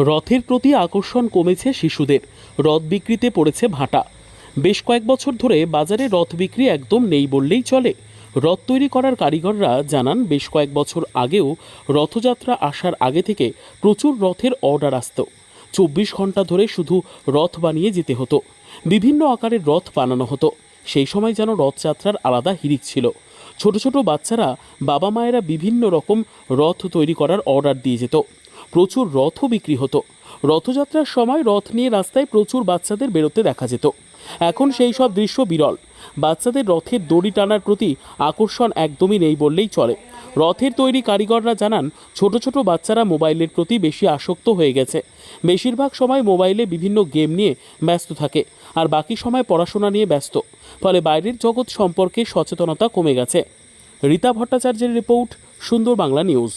রথের প্রতি আকর্ষণ কমেছে শিশুদের। রথ বিক্রিতে পড়েছে ভাটা। বেশ কয়েক বছর ধরে বাজারে রথ বিক্রি একদম নেই বললেই চলে। রথ তৈরি করার কারিগররা জানান, বেশ কয়েক বছর আগেও রথযাত্রা আসার আগে থেকে প্রচুর রথের অর্ডার আসতো। চব্বিশ ঘণ্টা ধরে শুধু রথ বানিয়ে যেতে হতো। বিভিন্ন আকারের রথ বানানো হতো। সেই সময় যেন রথযাত্রার আলাদা হিরিক ছিল। ছোট ছোট বাচ্চারা বাবা মায়েরা বিভিন্ন রকম রথ তৈরি করার অর্ডার দিয়ে যেত। প্রচুর রথও বিক্রি হতো। রথযাত্রার সময় রথ নিয়ে রাস্তায় প্রচুর বাচ্চাদের বেরোতে দেখা যেত। এখন সেই সব দৃশ্য বিরল। বাচ্চাদের রথের দড়ি টানার প্রতি আকর্ষণ একদমই নেই বললেই চলে। রথের তৈরি কারিগররা জানান, ছোট ছোট বাচ্চারা মোবাইলের প্রতি বেশি আসক্ত হয়ে গেছে। বেশিরভাগ সময় মোবাইলে বিভিন্ন গেম নিয়ে ব্যস্ত থাকে আর বাকি সময় পড়াশোনা নিয়ে ব্যস্ত। ফলে বাইরের জগৎ সম্পর্কে সচেতনতা কমে গেছে। রীতা ভট্টাচার্যের রিপোর্ট সুন্দর বাংলা নিউজ।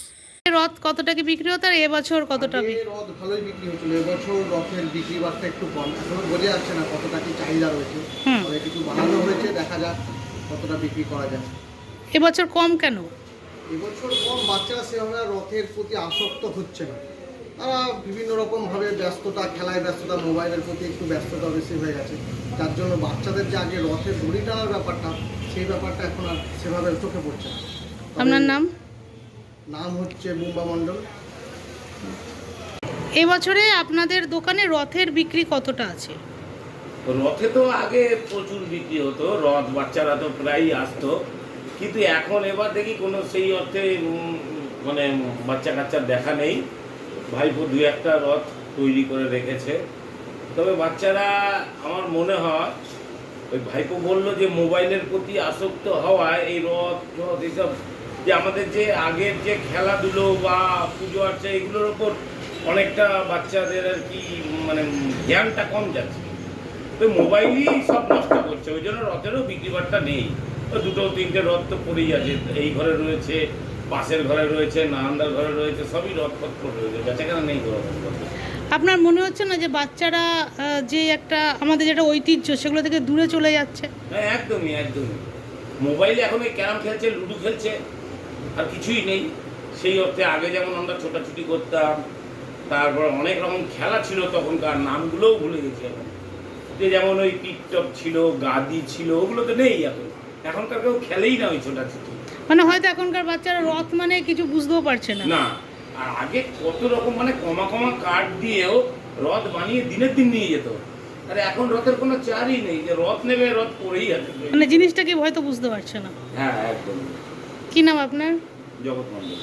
রথ কত টাকা বিক্রি হতো আর এবছর কতটা আগে বিক্রি? রথ ভালোই বিক্রি হচ্ছিল এবছর রথের বিক্রি বার্তা একটু কম। এখনও বোঝা যাচ্ছে না কতটা কি চাহিদা রয়েছে। তবে কিছু বানানো হয়েছে দেখা যাক কতটা বিক্রি করা যায়। এবছর কম কেন? এবছর কম বাচ্চারা সেভাবে রথের প্রতি আসক্ত হচ্ছে না। তারা বিভিন্ন রকমভাবে ব্যস্ততা খেলায় ব্যস্ততা মোবাইলের প্রতি একটু ব্যস্ততা বেশি হয়ে গেছে। যার জন্য বাচ্চাদের যে আগে রথের দড়ি টানার ব্যাপারটা সেই ব্যাপারটা এখন আর সেভাবে চোখে পড়ছে না। আপনার নাম? নাম হচ্ছে বুম্বা মণ্ডল। এবছরে আপনাদের দোকানে রথের বিক্রি কতটা আছে? রথে তো আগে প্রচুর বিক্রি হতো রথ বাচ্চারা তো প্রায়ই আসতো। কিন্তু এখন এবার দেখি কোনো সেই অর্থে মানে বাচ্চা কাচ্চার দেখা নেই। ভাইপো দু একটা রথ তৈরি করে রেখেছে। তবে বাচ্চারা আমার মনে হয় ওই ভাইপো বলল যে মোবাইলের প্রতি আসক্ত হওয়ায় এই রথ রথ এসব যে আমাদের যে আগের যে খেলাধুলো বা পুজো আর্চা এগুলোর ওপর অনেকটা বাচ্চাদের আর কি মানে জ্ঞানটা কম যাচ্ছে। তো মোবাইলই সব নষ্ট করছে ওই জন্য রথেরও বিক্রি বাট্টা নেই দুটো তিনটে রথ তো পড়েই আছে এই ঘরে রয়েছে পাশের ঘরে রয়েছে নানান্দার ঘরে রয়েছে সবই রথ পত্র রয়েছে বেচাকেনা নেই। আপনার মনে হচ্ছে না যে বাচ্চারা যে একটা আমাদের যেটা ঐতিহ্য সেগুলো থেকে দূরে চলে যাচ্ছে? হ্যাঁ একদমই একদমই। মোবাইলে এখন ওই ক্যারাম খেলছে লুডো খেলছে আর কিছুই নেই। সেই অর্থে আগে যেমন আমরা ছোটাছুটি করতাম তারপর অনেক রকম খেলা ছিল তখনকার নামগুলোও ভুলে গেছি এখন। যে যেমন ওই টিকটক ছিল গাদি ছিল ওগুলো তো নেই এখন। এখনকার কেউ খেলেই না ওই ছোটাছুটি। মানে হয়তো এখনকার বাচ্চারা রথ মানে কিছু বুঝতেও পারছে না। না আর আগে কত রকম মানে কমা কমা কাঠ দিয়েও রথ বানিয়ে দিনের দিন নিয়ে যেত। আর এখন রথের কোনো চারই নেই যে রথ নেবে রথ পরেই আছে মানে জিনিসটাকে হয়তো বুঝতে পারছে না। হ্যাঁ একদম। কি নাম আপনার জগৎ মণ্ডল